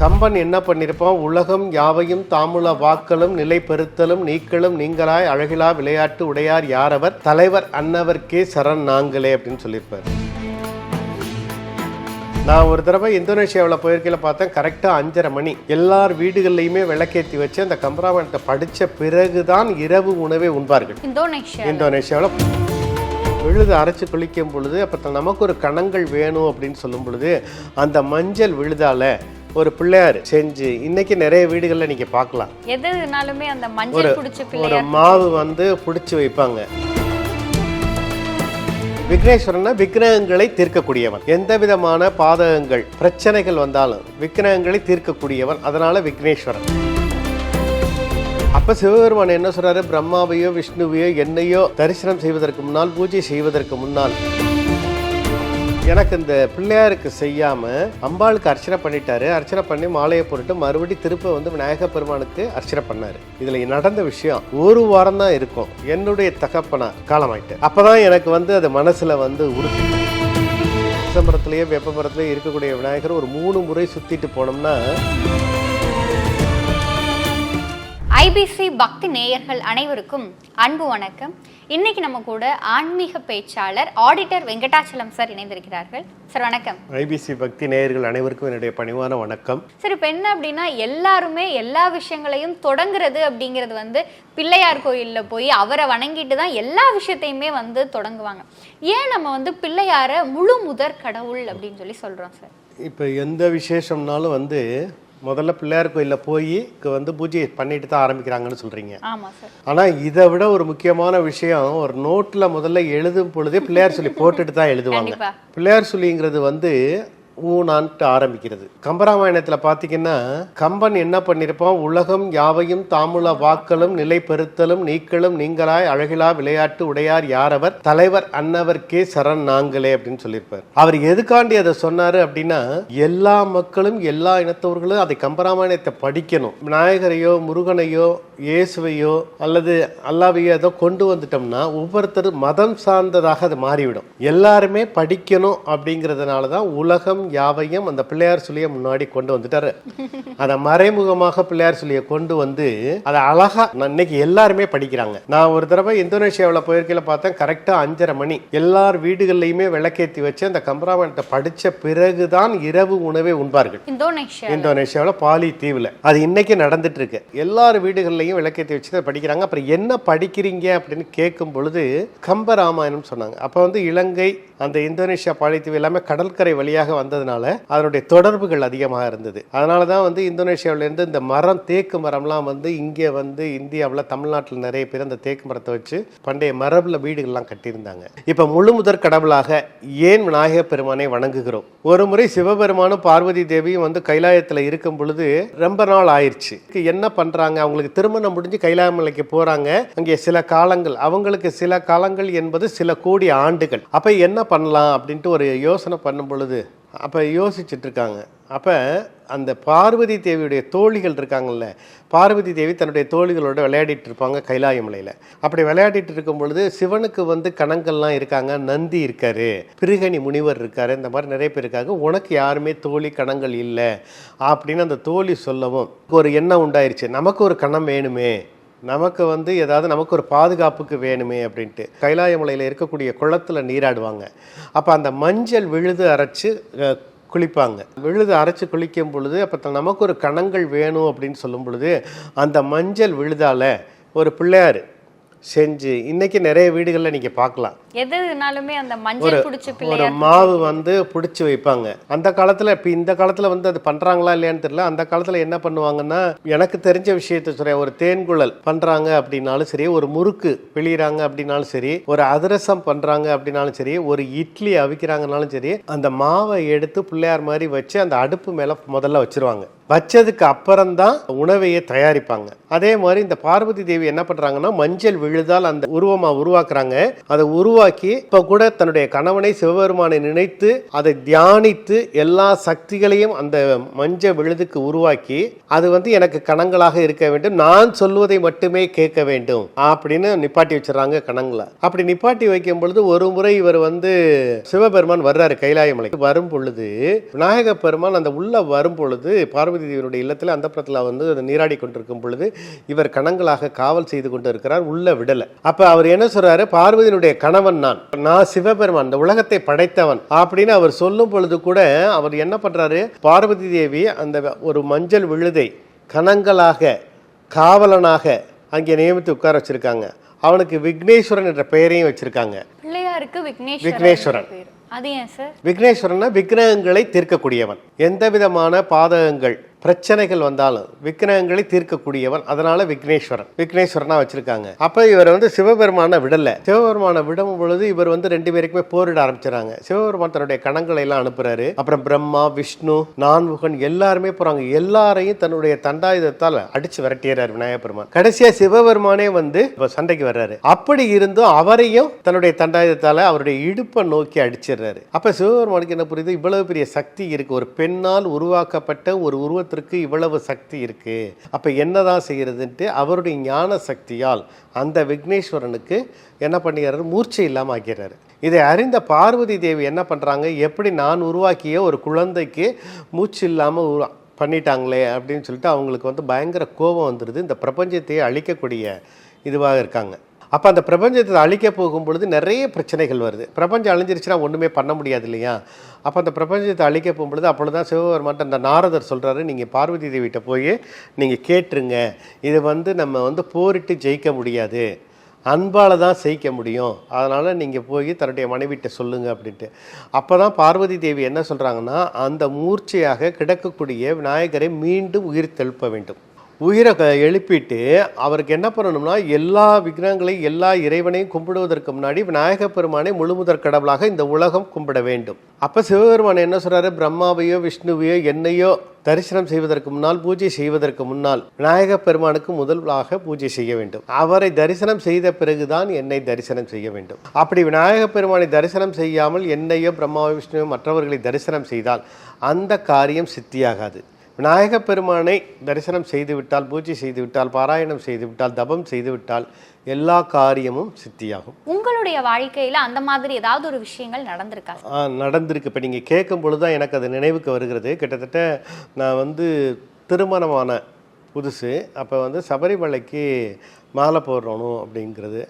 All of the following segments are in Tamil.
கம்பன் என்ன பண்ணியிருப்பான் உலகம் யாவையும் தாமுல வாக்களும் நிலை பெறுத்தலும் நீக்களும் நீங்களாய் அழகிலா விளையாட்டு உடையார் யாரவர்? தலைவர் அன்னவர்க்கே சரண் நாங்களே அப்படின்னு சொல்லியிருப்பார். நான் ஒரு தடவை இந்தோனேஷியாவில் போயிருக்கையில் பார்த்தேன். கரெக்டாக அஞ்சரை மணி. எல்லார் வீடுகள்லையுமே விளக்கேற்றி வச்சு அந்த கம்பராமாயணத்தை படித்த பிறகுதான் இரவு உணவை உண்பார்கள். இந்தோனேஷியா இந்தோனேஷியாவில் விழுது அரைச்சு குளிக்கும் பொழுது அப்போ நமக்கு ஒரு கணங்கள் வேணும் அப்படின்னு சொல்லும் பொழுது அந்த மஞ்சள் விழுதால ஒரு பிள்ளையார். செஞ்சு இன்னைக்கு நிறைய வீடுகளில் நீங்கள் பார்க்கலாம். எதுனாலுமே அந்த மஞ்சள் பிடிச்ச ஒரு பிள்ளையார் மாவு வந்து பிடிச்சி வைப்பாங்க. விக்னேஸ்வரன்னா விக்கிரகங்களை தீர்க்கக்கூடியவன். எந்த விதமான பாதகங்கள் பிரச்சனைகள் வந்தாலும் விக்கிரகங்களை தீர்க்கக்கூடியவன். அதனால விக்னேஸ்வரன். அப்ப சிவபெருமான் என்ன சொல்றாரு? பிரம்மாவையோ விஷ்ணுவையோ என்னையோ தரிசனம் செய்வதற்கு முன்னால் பூஜை செய்வதற்கு முன்னால். எனக்கு இந்த பிள்ளையாருக்கு செய்யாமல் அம்பாளுக்கு அர்ச்சனை பண்ணிட்டாரு. அர்ச்சனை பண்ணி மாலையை போட்டுட்டு மறுபடியும் திருப்ப வந்து விநாயக பெருமானுக்கு அர்ச்சனை பண்ணார். இதில் நடந்த விஷயம் ஒரு வாரம் தான் இருக்கும். என்னுடைய தகப்பனா காலமாயிட்டு. அப்போதான் எனக்கு வந்து அது மனசில் வந்து உறுதி. சிதம்பரத்துலேயே வெப்பமரத்துலேயே இருக்கக்கூடிய விநாயகர் ஒரு மூணு முறை சுற்றிட்டு போனோம்னா ஐபிசி பக்தி நேயர்கள் அனைவருக்கும் அன்பு வணக்கம். இன்னைக்கு நம்ம கூட ஆன்மீக பேச்சாளர் ஆடிட்டர் வெங்கடாச்சலம் சார் இணைந்திருக்கிறார்கள். சார் வணக்கம். ஐபிசி பக்தி நேயர்கள் அனைவருக்கும் என்னுடைய பணிவான வணக்கம். சார் இப்போ என்ன அப்படின்னா எல்லாருமே எல்லா விஷயங்களையும் தொடங்குறது அப்படிங்கிறது வந்து பிள்ளையார் கோயிலில் போய் அவரை வணங்கிட்டு தான் எல்லா விஷயத்தையுமே வந்து தொடங்குவாங்க. ஏன் நம்ம வந்து பிள்ளையாரை முழு முதற் கடவுள் அப்படின்னு சொல்லி சொல்றோம் சார் இப்போ எந்த விசேஷம்னாலும் வந்து முதல்ல பிள்ளையார் கோயிலில் போய் வந்து பூஜை பண்ணிட்டு தான் ஆரம்பிக்கிறாங்கன்னு சார். ஆனால் இதை விட ஒரு முக்கியமான விஷயம் ஒரு நோட்டில் முதல்ல எழுதும் பொழுதே பிள்ளையார் சொல்லி போட்டுட்டு தான் எழுதுவாங்க. பிள்ளையார் சொல்லிங்கிறது வந்து ஊனான்ட்டு ஆரம்பிக்கிறது. கம்பராமாயணத்தில் பார்த்தீங்கன்னா கம்பன் என்ன பண்ணியிருப்பான் உலகம் யாவையும் தாமுல வாக்களும் நிலை பெறுத்தலும் நீக்களும் நீங்களாய் அழகிலா விளையாட்டு உடையார் யாரவர்? தலைவர் அன்னவர்க்கே சரண் நாங்களே அப்படின்னு சொல்லியிருப்பார் அவர் எதுக்காண்டி அதை சொன்னாரு அப்படின்னா எல்லா மக்களும் எல்லா இனத்தவர்களும் அதை கம்பராமாயணத்தை படிக்கணும். விநாயகரையோ முருகனையோ இயேசுவையோ அல்லது அல்லாவையோ ஏதோ கொண்டு வந்துட்டோம்னா ஒவ்வொருத்தரும் மதம் சார்ந்ததாக அது மாறிவிடும். எல்லாருமே படிக்கணும் அப்படிங்கிறதுனால தான் உலகம் யாவையும் அந்த பிள்ளையார் சொல்லியை முன்னாடி கொண்டு வந்துட்டாரு. அதை மறைமுகமாக பிள்ளையார் சொல்லியை கொண்டு வந்து அதை அழகா இன்னைக்கு எல்லாருமே படிக்கிறாங்க. நான் ஒரு தடவை இந்தோனேஷியாவில் போயிருக்கையில் பார்த்தேன் கரெக்டாக அஞ்சரை மணி. எல்லார் வீடுகள்லையுமே விளக்கேற்றி வச்சு அந்த கம்பராமாயணத்தை படித்த பிறகுதான் இரவு உணவை உண்பார்கள். இந்தோனேஷியா இந்தோனேஷியாவில் பாலி தீவில். அது இன்னைக்கு நடந்துட்டு இருக்கு எல்லார் வீடுகள்லையும் விளக்கேற்றி வச்சு படிக்கிறாங்க. அப்புறம் என்ன படிக்கிறீங்க அப்படின்னு கேட்கும் பொழுது கம்ப ராமாயணம் சொன்னாங்க. அப்போ வந்து இலங்கை அந்த இந்தோனேஷியா பாலித்தீவு எல்லாமே கடற்கரை வழியாக வந்ததுனால அதனுடைய தொடர்புகள் அதிகமாக இருந்தது. அதனால தான் வந்து இந்தோனேஷியாவிலேருந்து இந்த மரம் தேக்கு மரம்லாம் வந்து இங்கே வந்து இந்தியாவில் தமிழ்நாட்டில் நிறைய பேர் அந்த தேக்கு மரத்தை வச்சு பண்டைய மரபில் வீடுகள்லாம் கட்டியிருந்தாங்க. இப்போ முழு முதற் கடவுளாக ஏன் விநாயக பெருமானை வணங்குகிறோம்? ஒரு முறை சிவபெருமானும் பார்வதி தேவியும் வந்து கைலாயத்தில் இருக்கும் பொழுது ரொம்ப நாள் ஆயிடுச்சு. என்ன பண்ணுறாங்க அவங்களுக்கு திருமணம் முடிஞ்சு கைலாயமலைக்கு போகிறாங்க அங்கே சில காலங்கள் அவங்களுக்கு சில காலங்கள் என்பது சில கோடி ஆண்டுகள். அப்போ என்ன பண்ணலாம் அப்படின்ட்டு ஒரு யோசனை பண்ணும் பொழுது அப்போ யோசிச்சுட்டு இருக்காங்க அப்போ அந்த பார்வதி தேவியுடைய தோழிகள் இருக்காங்கல்ல பார்வதி தேவி தன்னுடைய தோழிகளோட விளையாடிட்டு இருப்பாங்க கைலாய மலையில். அப்படி விளையாடிட்டு இருக்கும் பொழுது சிவனுக்கு வந்து கணங்கள்லாம் இருக்காங்க நந்தி இருக்காரு பிருகணி முனிவர் இருக்காரு இந்த மாதிரி நிறைய பேர் இருக்காங்க. உனக்கு யாருமே தோழி கணங்கள் இல்லை அப்படின்னு அந்த தோழி சொல்லவும் ஒரு எண்ணம் உண்டாயிருச்சு நமக்கு ஒரு கணம் வேணுமே நமக்கு வந்து ஏதாவது நமக்கு ஒரு பாதுகாப்புக்கு வேணுமே அப்படின்ட்டு. கைலாய மலையில் இருக்கக்கூடிய குளத்தில் நீராடுவாங்க. அப்போ அந்த மஞ்சள் விழுது அரைச்சு குளிப்பாங்க. விழுது அரைச்சு குளிக்கும் பொழுது அப்போ நமக்கு ஒரு கணங்கள் வேணும் அப்படின்னு சொல்லும் பொழுது அந்த மஞ்சள் விழுதால ஒரு பிள்ளையார் செஞ்சு இன்னைக்கு நிறைய வீடுகளில் நீங்கள் பார்க்கலாம். எதுனாலுமே அந்த மஞ்சள் பிடிச்ச ஒரு மாவு வந்து பிடிச்சி வைப்பாங்க. அந்த காலத்துல இப்போ இந்த காலத்துல வந்து அது பண்றாங்களா இல்லையான்னு தெரியல. அந்த காலத்துல என்ன பண்ணுவாங்கன்னா எனக்கு தெரிஞ்ச விஷயத்த சொல்றேன். ஒரு தேன்குழல் பண்றாங்க அப்படின்னாலும் சரி ஒரு முறுக்கு பிழியறாங்க அப்படின்னாலும் சரி ஒரு அதிரசம் பண்றாங்க அப்படின்னாலும் சரி ஒரு இட்லி அவிக்கிறாங்கனாலும் சரி அந்த மாவை எடுத்து பிள்ளையார் மாதிரி வச்சு அந்த அடுப்பு மேல முதல்ல வச்சிருவாங்க. வச்சதுக்கு அப்புறம்தான் உணவையே தயாரிப்பாங்க. அதே மாதிரி இந்த பார்வதி தேவி என்ன பண்றாங்கன்னா மஞ்சள் விழுதால் அந்த உருவமா உருவாக்குறாங்க. அதை உருவாக்கி இப்ப கூட தன்னுடைய கணவனை சிவபெருமானை நினைத்து அதை தியானித்து எல்லா சக்திகளையும் அந்த மஞ்சள் விழுதுக்கு உருவாக்கி அது வந்து எனக்கு கணங்களாக இருக்க வேண்டும். நான் சொல்வதை மட்டுமே கேட்க வேண்டும் அப்படின்னு நிப்பாட்டி வச்சிடறாங்க கணங்களை. அப்படி நிப்பாட்டி வைக்கும் பொழுது ஒரு முறை இவர் வந்து சிவபெருமான் வர்றாரு கைலாயமலைக்கு வரும் பொழுது விநாயக பெருமான் அந்த உள்ள வரும் பொழுது பார்வதி தேவியினுடைய இல்லத்தில் அந்த வந்து அது நீராடி கொண்டிருக்கும் பொழுது இவர் கணங்களாக காவல் செய்து கொண்டு இருக்கிறார் உள்ள விடல. அப்ப அவர் என்ன சொல்றாரு? பார்வதியினுடைய கணவன் நான். நான் சிவபெருமான் இந்த உலகத்தை படைத்தவன் அப்படின்னு அவர் சொல்லும் பொழுது கூட அவர் என்ன பண்றாரு? பார்வதி தேவி அந்த ஒரு மஞ்சள் விழுதை கணங்களாக காவலனாக அங்கே நியமித்து உட்கார வச்சிருக்காங்க. அவனுக்கு விக்னேஸ்வரன் என்ற பெயரையும் வச்சிருக்காங்க. பிள்ளையாருக்கு விக்னேஸ்வரன். அது ஏன் சார்? விக்னேஸ்வரன்னா விக்னகங்களை தீர்க்கக்கூடியவன். எந்த விதமான பாதகங்கள் பிரச்சனைகள் வந்தாலும் விக்னகங்களை தீர்க்கக்கூடியவன். அதனால விக்னேஸ்வரன். விக்னேஸ்வரனா வச்சிருக்காங்க. அப்ப இவர் வந்து சிவபெருமான விடல. சிவபெருமான விடும் பொழுது இவர் வந்து ரெண்டு பேருக்குமே போரிட ஆரம்பிச்சிடறாங்க. சிவபெருமான் தன்னுடைய கணங்களை எல்லாம் அனுப்புறாரு. அப்புறம் பிரம்மா விஷ்ணு நான்முகன் எல்லாருமே போறாங்க. எல்லாரையும் தன்னுடைய தண்டாயுதத்தால் அடிச்சு விரட்டிடுறாரு விநாயகர் பெருமான் கடைசியா சிவபெருமானே வந்து சண்டைக்கு வர்றாரு. அப்படி இருந்தும் அவரையும் தன்னுடைய தண்டாயுதத்தால அவருடைய இடுப்பை நோக்கி அடிச்சிடுறாரு. அப்ப சிவபெருமானுக்கு என்ன புரியுது? இவ்வளவு பெரிய சக்தி இருக்கு. ஒரு பெண்ணால் உருவாக்கப்பட்ட ஒரு மந்திரத்திற்கு இவ்வளவு சக்தி இருக்கு. அப்ப என்னதான் செய்யறதுன்ட்டு அவருடைய ஞான சக்தியால் அந்த விக்னேஸ்வரனுக்கு என்ன பண்ணிடுறாரு? மூர்ச்சை இல்லாம ஆக்கிறாரு இதை அறிந்த பார்வதி தேவி என்ன பண்றாங்க? எப்படி நான் உருவாக்கிய ஒரு குழந்தைக்கு மூச்சு இல்லாம உருவா- பண்ணிட்டாங்களே அப்படின்னு சொல்லிட்டு அவங்களுக்கு வந்து பயங்கர கோபம் வந்துடுது இந்த பிரபஞ்சத்தையே அழிக்கக்கூடிய இதுவாக இருக்காங்க. அப்போ அந்த பிரபஞ்சத்தை அழிக்க போகும் பொழுது நிறைய பிரச்சனைகள் வருது. பிரபஞ்சம் அழிஞ்சிருச்சுன்னா ஒன்றுமே பண்ண முடியாது இல்லையா? அப்போ அந்த பிரபஞ்சத்தை அழிக்க போகும்பொழுது அப்பொழுது சிவபெருமான்ட்ட அந்த நாரதர் சொல்கிறாரு நீங்கள் பார்வதி தேவிகிட்ட போய் நீங்கள் கேட்டுருங்க. இது வந்து நம்ம வந்து போரிட்டு ஜெயிக்க முடியாது. அன்பால் தான் ஜெயிக்க முடியும். அதனால் நீங்கள் போய் தன்னுடைய மனைவிட்ட சொல்லுங்கள் அப்படின்ட்டு. அப்போ தான் பார்வதி தேவி என்ன சொல்கிறாங்கன்னா அந்த மூர்ச்சையாக கிடக்கக்கூடிய விநாயகரை மீண்டும் உயிர் தெழுப்ப வேண்டும். உயிரை க- எழுப்பிட்டு அவருக்கு என்ன பண்ணணும்னா எல்லா விக்கிரகங்களையும் எல்லா இறைவனையும் கும்பிடுவதற்கு முன்னாடி விநாயக பெருமானை முழுமுதற் கடவுளாக இந்த உலகம் கும்பிட வேண்டும். அப்போ சிவபெருமான் என்ன சொல்கிறாரு பிரம்மாவையோ விஷ்ணுவையோ என்னையோ தரிசனம் செய்வதற்கு முன்னால் பூஜை செய்வதற்கு முன்னால் விநாயக பெருமானுக்கு முதலாக பூஜை செய்ய வேண்டும். அவரை தரிசனம் செய்த பிறகுதான் என்னை தரிசனம் செய்ய வேண்டும். அப்படி விநாயக பெருமானை தரிசனம் செய்யாமல் என்னையோ பிரம்மாவை விஷ்ணுவையோ மற்றவர்களை தரிசனம் செய்தால் அந்த காரியம் சித்தியாகாது. விநாயக பெருமானை தரிசனம் செய்துவிட்டால் பூஜை செய்துவிட்டால் பாராயணம் செய்துவிட்டால் தபம் செய்துவிட்டால் எல்லா காரியமும் சித்தியாகும். உங்களுடைய வாழ்க்கையில அந்த மாதிரி ஏதாவது ஒரு விஷயங்கள் நடந்திருக்கா? ஆ, நடந்திருக்கு. இப்போ நீங்கள் கேட்கும் பொழுது தான் எனக்கு அது நினைவுக்கு வருகிறது. கிட்டத்தட்ட நான் வந்து திருமணமான புதுசு. அப்போ வந்து சபரிமலைக்கு மாலை போடணும் அப்படிங்கிறது.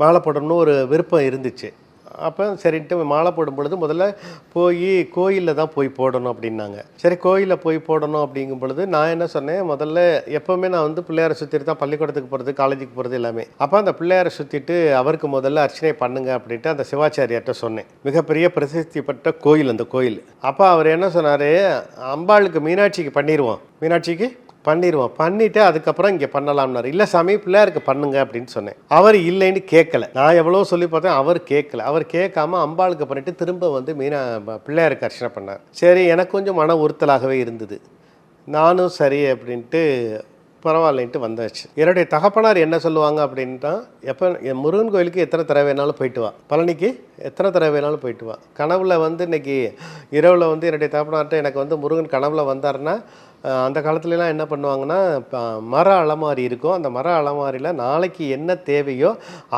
மாலை போடணும்னு ஒரு விருப்பம் இருந்துச்சு. அப்போ சரின்ட்டு மாலை போடும் பொழுது முதல்ல போய் கோயிலில் தான் போய் போடணும் அப்படின்னாங்க. சரி கோயிலில் போய் போடணும் அப்படிங்கும் பொழுது நான் என்ன சொன்னேன் முதல்ல எப்போவுமே நான் வந்து பிள்ளையாரை சுற்றிட்டு தான் பள்ளிக்கூடத்துக்கு போகிறது காலேஜுக்கு போகிறது எல்லாமே. அப்போ அந்த பிள்ளையாரை சுற்றிட்டு அவருக்கு முதல்ல அர்ச்சனை பண்ணுங்க அப்படின்ட்டு அந்த சிவாச்சாரியார்கிட்ட சொன்னேன். மிகப்பெரிய பிரசித்தி பெற்ற கோயில் அந்த கோயில். அப்போ அவர் என்ன சொன்னார் அம்பாளுக்கு மீனாட்சிக்கு பண்ணிடுவோம் மீனாட்சிக்கு? பண்ணிடுவோம் பண்ணிட்டு அதுக்கப்புறம் இங்கே பண்ணலாம்னாரு. இல்லை சாமி பிள்ளையாருக்கு பண்ணுங்க அப்படின்னு சொன்னேன். அவர் இல்லைன்னு கேட்கல நான் எவ்வளோ சொல்லி பார்த்தேன் அவர் கேட்கல அவர் கேட்காம அம்பாளுக்கு பண்ணிட்டு திரும்ப வந்து மீனா பிள்ளையாருக்கு அர்ச்சனை பண்ணார். சரி எனக்கு கொஞ்சம் மன உறுத்தலாகவே இருந்தது. நானும் சரி அப்படின்ட்டு பரவாயில்லைன்ட்டு வந்தாச்சு. என்னுடைய தகப்பனார் என்ன சொல்லுவாங்க அப்படின்ட்டா எப்போ என் முருகன் கோயிலுக்கு எத்தனை தடவை வேணாலும் போயிட்டு வா. பழனிக்கு எத்தனை தடவை வேணாலும் போயிட்டு வா. கனவில் வந்து இன்னைக்கு இரவில் வந்து என்னுடைய தகப்பனார்ட்ட எனக்கு வந்து முருகன் கனவில் வந்தாருன்னா அந்த காலத்துலலாம் என்ன பண்ணுவாங்கன்னா மர அலமாரி இருக்கும். அந்த மர அலமாரியில் நாளைக்கு என்ன தேவையோ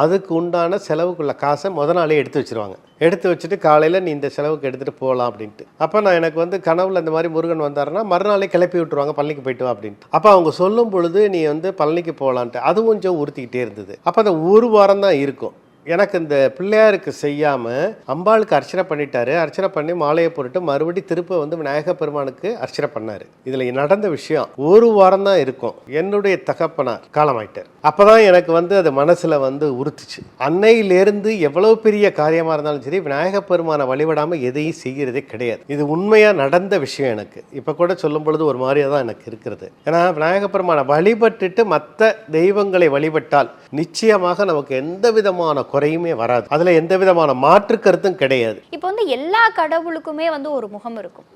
அதுக்கு உண்டான செலவுக்குள்ள காசை முத நாளே எடுத்து வச்சிருவாங்க. எடுத்து வச்சுட்டு காலையில் நீ இந்த செலவுக்கு எடுத்துகிட்டு போகலாம் அப்படின்ட்டு. அப்போ நான் எனக்கு வந்து கனவுல இந்த மாதிரி முருகன் வந்தாருன்னா மறுநாளே கிளப்பி விட்டுருவாங்க பழனிக்கு போயிட்டு வா அப்படின்ட்டு. அப்போ அவங்க சொல்லும் பொழுது நீ வந்து பழனிக்கு போகலான்ட்டு அதுவும் கொஞ்சம் உறுத்திக்கிட்டே இருந்தது. அப்போ அந்த ஒரு வாரம் தான் இருக்கும். எனக்கு இந்த பிள்ளையாருக்கு செய்யாமல் அம்பாளுக்கு அர்ச்சனை பண்ணிட்டாரு. அர்ச்சனை பண்ணி மாலையை போட்டுட்டு மறுபடி திருப்ப வந்து விநாயக பெருமானுக்கு அர்ச்சனை பண்ணார். இதில் நடந்த விஷயம் ஒரு வாரம் தான் இருக்கும். என்னுடைய தகப்பனார் காலமாயிட்டார். அப்பதான் எனக்கு வந்து அது மனசில் வந்து உறுத்துச்சு. அன்னையிலேருந்து எவ்வளோ பெரிய காரியமாக இருந்தாலும் சரி விநாயக பெருமானை வழிபடாமல் எதையும் செய்கிறதே கிடையாது. இது உண்மையாக நடந்த விஷயம் எனக்கு. இப்போ கூட சொல்லும் பொழுது ஒரு மாதிரியா தான் எனக்கு இருக்கிறது. ஏன்னா விநாயக பெருமானை வழிபட்டுட்டு மற்ற தெய்வங்களை வழிபட்டால் நிச்சயமாக நமக்கு எந்த விதமான குறையுமே வராது. அதுல எந்த விதமான மாற்று கருத்தும் கிடையாது. இப்போ வந்து எல்லா கடவுளுக்குமே வந்து ஒரு முகம் இருக்கும்.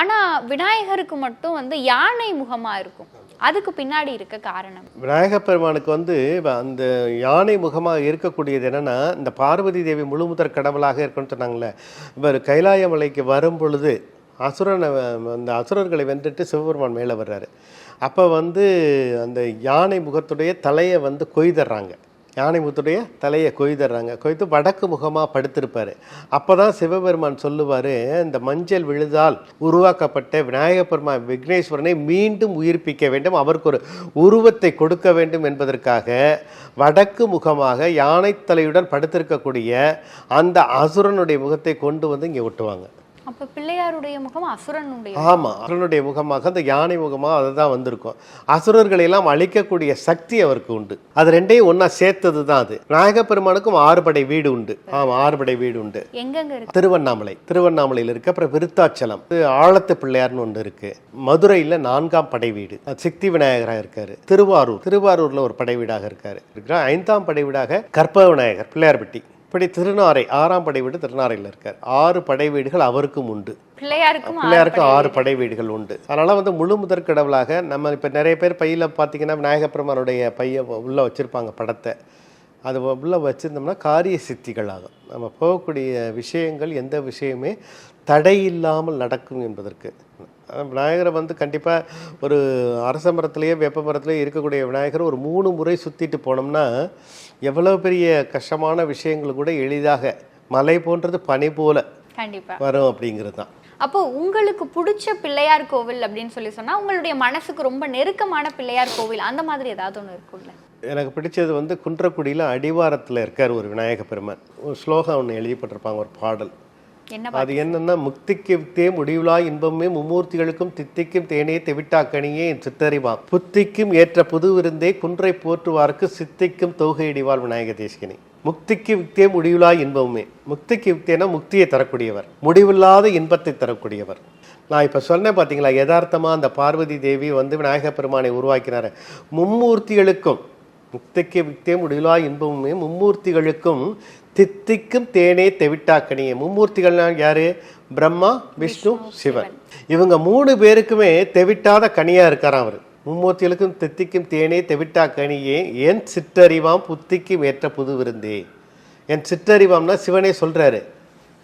ஆனா விநாயகருக்கு மட்டும் வந்து யானை முகமா இருக்கும். அதுக்கு பின்னாடி இருக்க காரணம். விநாயகப் பெருமானுக்கு வந்து அந்த யானை முகமாக இருக்கக்கூடியது என்னன்னா இந்த பார்வதி தேவி முழுமுதற் கடவுளாக இருக்குன்னு சொன்னாங்களே இவர் கைலாய மலைக்கு வரும் பொழுது அசுரனை அந்த அசுரர்களை வென்றுட்டு சிவபெருமான் மேலே வர்றாரு. அப்போ வந்து அந்த யானை முகத்துடைய தலையை வந்து கொய்தர்றாங்க. யானைமுத்துடைய தலையை கொய்தர்றாங்க கொய்த்து வடக்கு முகமாக படுத்திருப்பார். அப்போ தான் சிவபெருமான் சொல்லுவார் இந்த மஞ்சள் விழுதால் உருவாக்கப்பட்ட விநாயகப் பெருமான் விக்னேஸ்வரனை மீண்டும் உயிர்ப்பிக்க வேண்டும். அவருக்கு ஒரு உருவத்தை கொடுக்க வேண்டும் என்பதற்காக வடக்கு முகமாக யானை தலையுடன் படுத்திருக்கக்கூடிய அந்த அசுரனுடைய முகத்தை கொண்டு வந்து இங்கே ஒட்டுவாங்க. அப்ப பிள்ளையாருடைய முகம் அசுரனுடைய ஆமாம் அசுரனுடைய முகமாக அந்த யானை முகமாக அதுதான் வந்திருக்கும். அசுரர்களை எல்லாம் அழிக்கக்கூடிய சக்தி அவருக்கு உண்டு. அது ரெண்டையும் ஒன்றா சேர்த்தது தான் அது. நாயகப் பெருமானுக்கும் ஆறுபடை வீடு உண்டு. ஆமாம் ஆறுபடை வீடு உண்டு. எங்கெங்க இருக்கு? திருவண்ணாமலை. திருவண்ணாமலையில் இருக்கு அப்புறம் விருத்தாச்சலம். ஆழத்து பிள்ளையார்னு ஒன்று இருக்கு. மதுரையில் நான்காம் படை வீடு. சித்தி விநாயகராக இருக்காரு. திருவாரூர். திருவாரூர்ல ஒரு படை வீடாக இருக்காரு. ஐந்தாம் படை வீடாக கற்பக விநாயகர் பிள்ளையார்பட்டி. இப்படி திருநாரை ஆறாம் படை வீடு திருநாரையில் இருக்கார். ஆறு படை வீடுகள் அவருக்கும் உண்டு. பிள்ளையாருக்கும் பிள்ளையாருக்கு ஆறு படை வீடுகள் உண்டு. அதனால வந்து முழு முதற் கடவுளாக நம்ம இப்போ நிறைய பேர் பையில் பார்த்தீங்கன்னா விநாயகப் பெருமானுடைய பையை உள்ளே வச்சுருப்பாங்க படத்தை. அது உள்ளே வச்சுருந்தோம்னா காரிய சித்திகள் ஆகும் நம்ம போகக்கூடிய விஷயங்கள் எந்த விஷயமே தடை இல்லாமல் நடக்கும் என்பதற்கு. விநாயகரை வந்து கண்டிப்பாக ஒரு அரச மரத்துலேயே வேப்ப மரத்துலேயே இருக்கக்கூடிய விநாயகர் ஒரு மூணு முறை சுற்றிட்டு போனோம்னா எவ்வளோ பெரிய கஷ்டமான விஷயங்கள் கூட எளிதாக மலை போன்றது பனி போல கண்டிப்பா. வரும் அப்படிங்கிறது தான் அப்போ உங்களுக்கு பிடிச்ச பிள்ளையார் கோவில் அப்படின்னு சொல்லி சொன்னா உங்களுடைய மனசுக்கு ரொம்ப நெருக்கமான பிள்ளையார் கோவில் அந்த மாதிரி ஏதாவது ஒண்ணு இருக்கும்ல? எனக்கு பிடிச்சது வந்து குன்றக்குடியில் அடிவாரத்தில் இருக்கார் ஒரு விநாயக பெருமான். ஒரு ஸ்லோகம் ஒன்று எழுதிப்பட்டிருப்பாங்க ஒரு பாடல். அது என்னன்னா முக்திக்கு வித்தே முடிவிலா இன்பமே மும்மூர்த்திகளுக்கும் தித்திக்கும் தேனே தெவிட்டாக்கணியே என் சித்தறிவாம் புத்திக்கும் ஏற்ற புது விருந்தே குன்றை போற்றுவார்க்கு சித்திக்கும் தொகையடிவாள் விநாயக தேசிகனி. முக்திக்கு வித்தே முடிவிலா இன்பமுமே. முக்திக்கு வித்தேனா முக்தியை தரக்கூடியவர். முடிவில்லாத இன்பத்தை தரக்கூடியவர். நான் இப்போ சொன்னேன் பார்த்தீங்களா யதார்த்தமாக அந்த பார்வதி தேவி வந்து விநாயக பெருமானை உருவாக்கினார். மும்மூர்த்திகளுக்கும் முக்திக்கு வித்தே முடிவிலா இன்பமுமே மும்மூர்த்திகளுக்கும் தித்திக்கும் தேனே தெவிட்டாக்கனியே. மும்மூர்த்திகள்னா யாரு? பிரம்மா விஷ்ணு சிவன். இவங்க மூணு பேருக்குமே தெவிட்டாத கனியா இருக்காராம் அவர். மும்மூர்த்திகளுக்கும் தித்திக்கும் தேனே தெவிட்டா கனியே என் சிற்றறிவாம் புத்திக்கும் ஏற்ற புது விருந்தே. என் சிற்றறிவாம்னா சிவனே சொல்றாரு.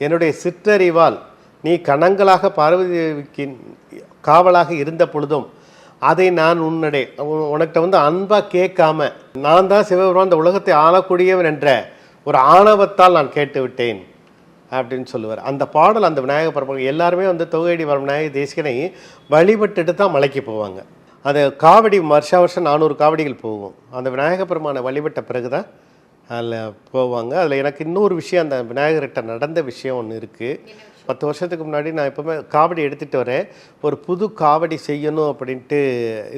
என்னுடைய சிற்றறிவால் நீ கணங்களாக பார்வதி தேவிக்கு காவலாக இருந்த பொழுதும் அதை நான் உன்னுடைய உனக்கிட்ட வந்து அன்பாக கேட்காம நான் தான் சிவபெருமான் இந்த உலகத்தை ஆளக்கூடியவன் என்ற ஒரு ஆணவத்தால் நான் கேட்டு விட்டேன் அப்படின்னு சொல்லுவார். அந்த பாடல் அந்த விநாயக பரப்ப எல்லாருமே வந்து தொகையடி வர விநாயக தேசிகனை வழிபட்டுட்டு தான் மலைக்கு போவாங்க. அது காவடி வருஷா வருஷம் நானூறு காவடிகள் போகும். அந்த விநாயக பெருமானை வழிபட்ட பிறகு தான் அதில் போவாங்க. அதில் எனக்கு இன்னொரு விஷயம் அந்த விநாயகர்கிட்ட நடந்த விஷயம் ஒன்று இருக்குது பத்து வருஷத்துக்கு முன்னாடி நான் எப்போவுமே காவடி எடுத்துகிட்டு வரேன். ஒரு புது காவடி செய்யணும் அப்படின்ட்டு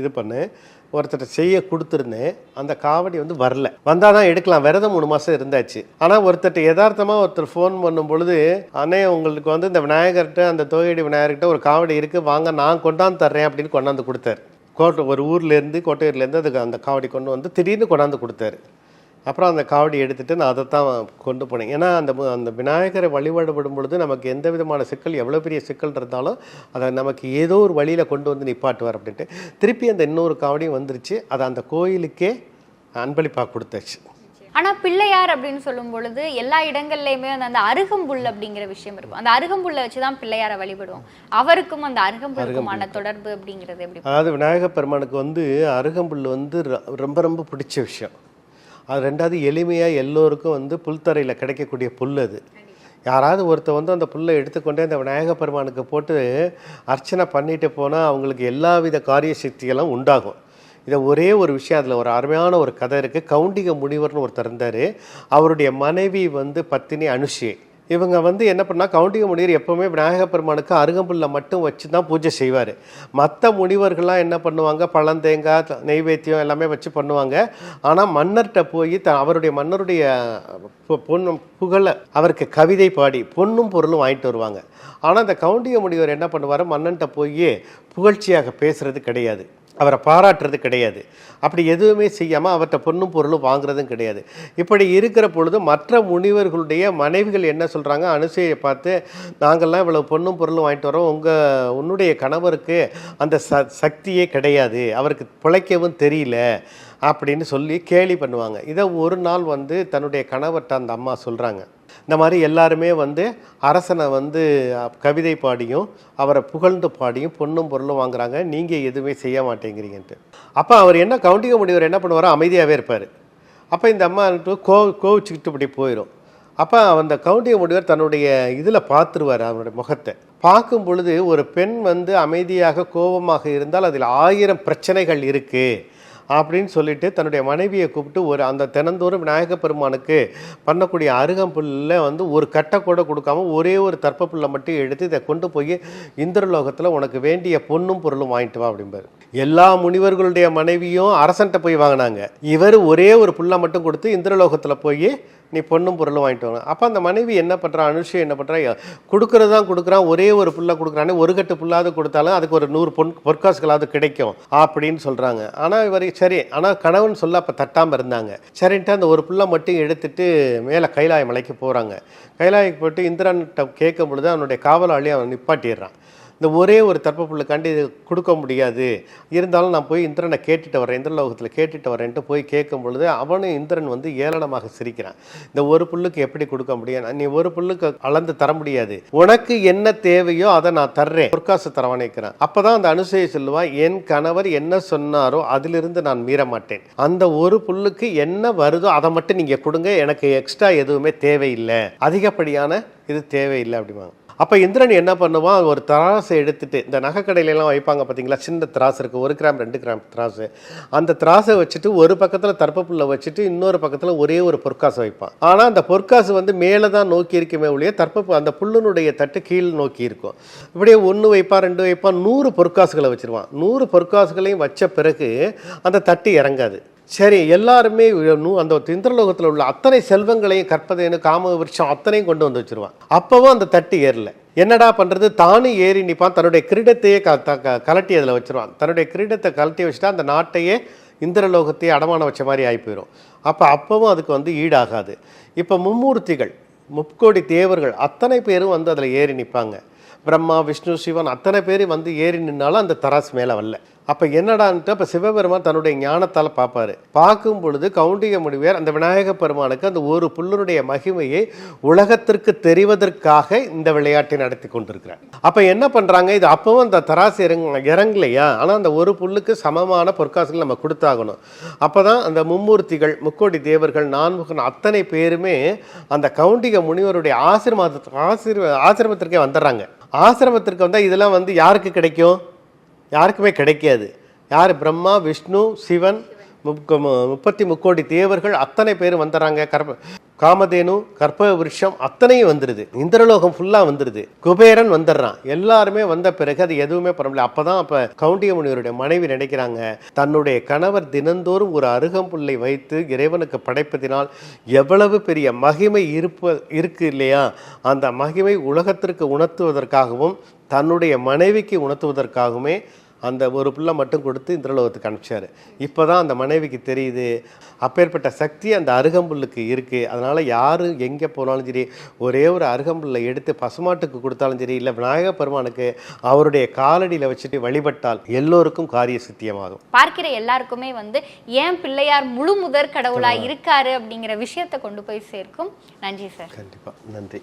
இது பண்ணேன். ஒருத்தர் செய்ய கொடுத்துருந்தேன். அந்த காவடி வந்து வரல. வந்தால் தான் எடுக்கலாம். விரதம் மூணு மாதம் இருந்தாச்சு. ஆனால் ஒருத்தர் யதார்த்தமாக ஒருத்தர் ஃபோன் பண்ணும் பொழுது அண்ணே உங்களுக்கு வந்து இந்த விநாயகர்கிட்ட அந்த தோயடி விநாயகர்கிட்ட ஒரு காவடி இருக்குது வாங்க நான் கொண்டாந்து தர்றேன் அப்படின்னு கொண்டாந்து கொடுத்தாரு. கோட்டை ஒரு ஊர்லேருந்து கோட்டையூர்லேருந்து அதுக்கு அந்த காவடி கொண்டு வந்து திடீர்னு கொண்டாந்து கொடுத்தாரு. அப்புறம் அந்த காவடி எடுத்துட்டு நான் அதை தான் கொண்டு போனேன். ஏன்னா அந்த அந்த விநாயகரை வழிபாடுபடும் பொழுது நமக்கு எந்த விதமான சிக்கல் எவ்வளோ பெரிய சிக்கல் இருந்தாலும் அதை நமக்கு ஏதோ ஒரு வழியில் கொண்டு வந்து நிப்பாட்டுவார் அப்படின்ட்டு. திருப்பி அந்த இன்னொரு காவடியும் வந்துருச்சு. அதை அந்த கோயிலுக்கே அன்பளிப்பாக கொடுத்தாச்சு. ஆனா பிள்ளையார் அப்படின்னு சொல்லும் பொழுது எல்லா இடங்கள்லயுமே வந்து அந்த அருகம்புல் அப்படிங்கிற விஷயம் இருக்கும். அந்த அருகம்புல்லை வச்சுதான் பிள்ளையாரை வழிபடுவோம். அவருக்கும் அந்த அருகம்புல்லுக்குமான தொடர்பு அப்படிங்கிறது எப்படி அதாவது விநாயகப் பெருமானுக்கு வந்து அருகம்புல் வந்து ரொம்ப ரொம்ப பிடிச்ச விஷயம். அது ரெண்டாவது எளிமையாக எல்லோருக்கும் வந்து புல்தரையில் கிடைக்கக்கூடிய புல் அது. யாராவது ஒருத்தர் வந்து அந்த புல்லை எடுத்துக்கொண்டே அந்த விநாயக பெருமானுக்கு போட்டு அர்ச்சனை பண்ணிட்டு போனால் அவங்களுக்கு எல்லா வித காரிய சக்திகளும் உண்டாகும். இதை ஒரே ஒரு விஷயம் அதில் ஒரு அருமையான ஒரு கதை இருக்குது கவுண்டிக முனிவர்னு ஒருத்தர் இருந்தார். அவருடைய மனைவி வந்து பத்தினி அனுஷி இவங்க வந்து என்ன பண்ணால் கவுண்டிக முனிவர் எப்பவுமே விநாயகப் பெருமானுக்கு அருகம்புல்லை மட்டும் வச்சு தான் பூஜை செய்வார். மற்ற முனிவர்கள்லாம் என்ன பண்ணுவாங்க பழந்தேங்காய் நெய்வேத்தியம் எல்லாமே வச்சு பண்ணுவாங்க. ஆனால் மன்னர்கிட்ட போய் த அவருடைய மன்னருடைய பொ- பொண்ணு புகழை அவருக்கு கவிதை பாடி பொண்ணும் பொருளும் வாங்கிட்டு வருவாங்க. ஆனால் அந்த கவுண்டிய முனிவர் என்ன பண்ணுவார் மன்னன்கிட்ட போய் புகழ்ச்சியாக பேசுறது கிடையாது. அவரை பாராட்டுறது கிடையாது. அப்படி எதுவுமே செய்யாமல் அவர்கிட்ட பொண்ணும் பொருளும் வாங்குறதும் கிடையாது. இப்படி இருக்கிற பொழுது மற்ற முனிவர்களுடைய மனைவிகள் என்ன சொல்கிறாங்க அனுசையை பார்த்து நாங்கள்லாம் இவ்வளோ பொண்ணும் பொருளும் வாங்கிட்டு வரோம். உங்கள் உன்னுடைய கணவருக்கு அந்த ச சக்தியே கிடையாது. அவருக்கு பிழைக்கவும் தெரியல. அப்படின்னு சொல்லி கேலி பண்ணுவாங்க. இதை ஒரு நாள் வந்து தன்னுடைய கணவர்கிட்ட அந்த அம்மா சொல்கிறாங்க இந்த மாதிரி எல்லாருமே வந்து அரசனை வந்து கவிதை பாடியும் அவரை புகழ்ந்து பாடியும் பொண்ணும் பொருளும் வாங்குறாங்க. நீங்கள் எதுவுமே செய்ய மாட்டேங்கிறீங்கன்ட்டு. அப்போ அவர் என்ன கவுண்டிக முடிவர் என்ன பண்ணுவாரோ அமைதியாகவே இருப்பார். அப்போ இந்த அம்மா வந்துட்டு கோ கோவிச்சுக்கிட்டு இப்படி போயிடும் அப்போ அந்த கவுண்டிய முடிவர் தன்னுடைய இதில் பார்த்துருவார் அவருடைய முகத்தை. பார்க்கும் பொழுது ஒரு பெண் வந்து அமைதியாக கோபமாக இருந்தால் அதில் ஆயிரம் பிரச்சனைகள் இருக்குது அப்படின்னு சொல்லிட்டு தன்னுடைய மனைவியை கூப்பிட்டு ஒரு அந்த தினந்தோறும் விநாயக பெருமானுக்கு பண்ணக்கூடிய அருகம்புல்ல வந்து ஒரு கட்டை கூட கொடுக்காம ஒரே ஒரு தர்ப்பப்புல்லை மட்டும் எடுத்து இதை கொண்டு போய் இந்திரலோகத்தில் உனக்கு வேண்டிய பொண்ணும் பொருளும் வாங்கிட்டு வா அப்படிம்பாரு. எல்லா முனிவர்களுடைய மனைவியும் அரசன்ட்ட போய் வாங்கினாங்க. இவர் ஒரே ஒரு புல்லை மட்டும் கொடுத்து இந்திரலோகத்தில் போய் நீ பொண்ணும் பொருளும் வாங்கிட்டு வாங்க. அப்போ அந்த மனைவி என்ன பண்ணுறா அனுஷியம் என்ன பண்ணுறா கொடுக்குறது தான் கொடுக்குறான். ஒரே ஒரு புல்லை கொடுக்குறானே. ஒரு கட்டு புல்லாவது கொடுத்தாலும் அதுக்கு ஒரு நூறு பொன் பொற்காசுகளாவது கிடைக்கும் அப்படின்னு சொல்கிறாங்க ஆனால் இவர் சரி ஆனால் கணவன் சொல்ல அப்போ தட்டாமல் இருந்தாங்க. சரின்ட்டு அந்த ஒரு புல்லை மட்டும் எடுத்துட்டு மேலே கைலாய மலைக்கு போகிறாங்க கைலாயக்கு போயிட்டு இந்திரன்கிட்ட கேட்கும் பொழுது அவனுடைய காவலாளி அவன் நிப்பாட்டிடுறான். இந்த ஒரே ஒரு தர்ப்பப்புல்லுக்காண்டி இது கொடுக்க முடியாது. இருந்தாலும் நான் போய் இந்திரனை கேட்டுட்டு வரேன் இந்திரலோகத்தில் கேட்டுட்டு வரேன்ட்டு போய் கேட்கும் பொழுது அவனும் இந்திரன் வந்து ஏளனமாக சிரிக்கிறான். இந்த ஒரு புல்லுக்கு எப்படி கொடுக்க முடியும்? நீ ஒரு புல்லுக்கு அளந்து தர முடியாது. உனக்கு என்ன தேவையோ அதை நான் தர்றேன். பொற்காசு தரவணைக்கிறேன் அப்பதான் அந்த அனுசையை சொல்லுவா என் கணவர் என்ன சொன்னாரோ அதிலிருந்து நான் மீற மாட்டேன் அந்த ஒரு புல்லுக்கு என்ன வருதோ அதை மட்டும் நீங்கள் கொடுங்க. எனக்கு எக்ஸ்ட்ரா எதுவுமே தேவையில்லை. அதிகப்படியான இது தேவையில்லை அப்படிம்பாங்க. அப்போ இந்திரன் என்ன பண்ணுவான்? ஒரு திராசை எடுத்துட்டு இந்த நகைக்கடையிலலாம் வைப்பாங்க பார்த்தீங்களா சின்ன திராசு இருக்குது ஒரு கிராம் ரெண்டு கிராம் திராசு. அந்த திராசை வச்சுட்டு ஒரு பக்கத்தில் தர்ப்பப்புல்லை வச்சுட்டு இன்னொரு பக்கத்தில் ஒரே ஒரு பொற்காசு வைப்பான். ஆனால் அந்த பொற்காசு வந்து மேலே தான் நோக்கி இருக்குமே ஒழிய தர்ப்பு அந்த புல்லுனுடைய தட்டு கீழ் நோக்கி இருக்கும். இப்படியே ஒன்று வைப்பான் ரெண்டு வைப்பான் நூறு பொற்காசுகளை வச்சிருவான். நூறு பொற்காசுகளையும் வச்ச பிறகு அந்த தட்டு இறங்காது. சரி எல்லாருமே நூ- அந்த இந்திரலோகத்தில் உள்ள அத்தனை செல்வங்களையும் கற்பதைன்னு காம விருட்சம் அத்தனையும் கொண்டு வந்து வச்சிருவான். அப்போவும் அந்த தட்டு ஏறல. என்னடா பண்ணுறது தானும் ஏறி நிற்பான் தன்னுடைய கிரீடத்தையே க த- க- கலட்டி அதில் வச்சிருவான். தன்னுடைய கிரீடத்தை கலட்டி வச்சுட்டா அந்த நாட்டையே இந்திரலோகத்தையே அடமானம் வச்ச மாதிரி ஆகி போயிடும் அப்போ அப்போவும் அதுக்கு வந்து ஈடாகாது. இப்போ மும்மூர்த்திகள் முக்கோடி தேவர்கள் அத்தனை பேரும் வந்து அதில் ஏறி நிற்பாங்க பிரம்மா விஷ்ணு சிவன் அத்தனை பேர் வந்து ஏறி நின்னாலும் அந்த தராசு மேலே வரல. அப்போ என்னடான்ட்டு அப்போ சிவபெருமான் தன்னுடைய ஞானத்தால் பார்ப்பாரு. பார்க்கும் பொழுது கவுண்டிக முடிவேர் அந்த விநாயக பெருமானுக்கு அந்த ஒரு புல்லனுடைய மகிமையை உலகத்திற்கு தெரிவதற்காக இந்த விளையாட்டை நடத்தி கொண்டிருக்கிறார். அப்போ என்ன பண்ணுறாங்க இது அப்பவும் அந்த தராசு இறங்க இறங்கலையா? ஆனால் அந்த ஒரு புல்லுக்கு சமமான பொற்காசுகள் நம்ம கொடுத்தாகணும். அப்போ தான் அந்த மும்மூர்த்திகள் முக்கோடி தேவர்கள் நான்முகன் அத்தனை பேருமே அந்த கவுண்டிக முனிவருடைய ஆசிரமத்து ஆசிர ஆசிரமத்திற்கே வந்துடுறாங்க. ஆசிரமத்திற்கு வந்தால் இதெல்லாம் வந்து யாருக்கு கிடைக்கும்? யாருக்குமே கிடைக்காது. யார்? பிரம்மா விஷ்ணு சிவன் முக்க மு- முப்பத்தி முக்கோடி தேவர்கள் அத்தனை பேர் வந்துடுறாங்க கற்ப காமதேனு கற்ப விருஷம் அத்தனையும் வந்துடுது இந்திரலோகம் ஃபுல்லாக வந்துடுது குபேரன் வந்துடுறான் எல்லாருமே வந்த பிறகு அது எதுவுமே பண்ண அப்போ தான் அப்போ கவுண்டிய முனிவருடைய மனைவி நினைக்கிறாங்க தன்னுடைய கணவர் தினந்தோறும் ஒரு அருகம்புல்லை வைத்து இறைவனுக்கு படைப்பதினால் எவ்வளவு பெரிய மகிமை இருப்ப இருக்கு இல்லையா? அந்த மகிமை உலகத்திற்கு உணர்த்துவதற்காகவும் தன்னுடைய மனைவிக்கு உணர்த்துவதற்காகவுமே அந்த ஒரு பிள்ளை மட்டும் கொடுத்து இந்திரலோகத்துக்கு அனுப்பிச்சாரு. இப்போ தான் அந்த மனைவிக்கு தெரியுது. அப்பேற்பட்ட சக்தி அந்த அருகம்புல்லுக்கு இருக்குது அதனால் யார் எங்கே போனாலும் சரி ஒரே ஒரு அருகம்புல்லை எடுத்து பசுமாட்டுக்கு கொடுத்தாலும் சரி இல்லை விநாயக பெருமானுக்கு அவருடைய காலடியில் வச்சுட்டு வழிபட்டால் எல்லோருக்கும் காரிய சித்தியமாகும். பார்க்கிற எல்லாருக்குமே வந்து ஏன் பிள்ளையார் முழு முதற் கடவுளா இருக்காரு? அப்படிங்கிற விஷயத்தை கொண்டு போய் சேர்க்கும். நன்றி சார். கண்டிப்பாக நன்றி.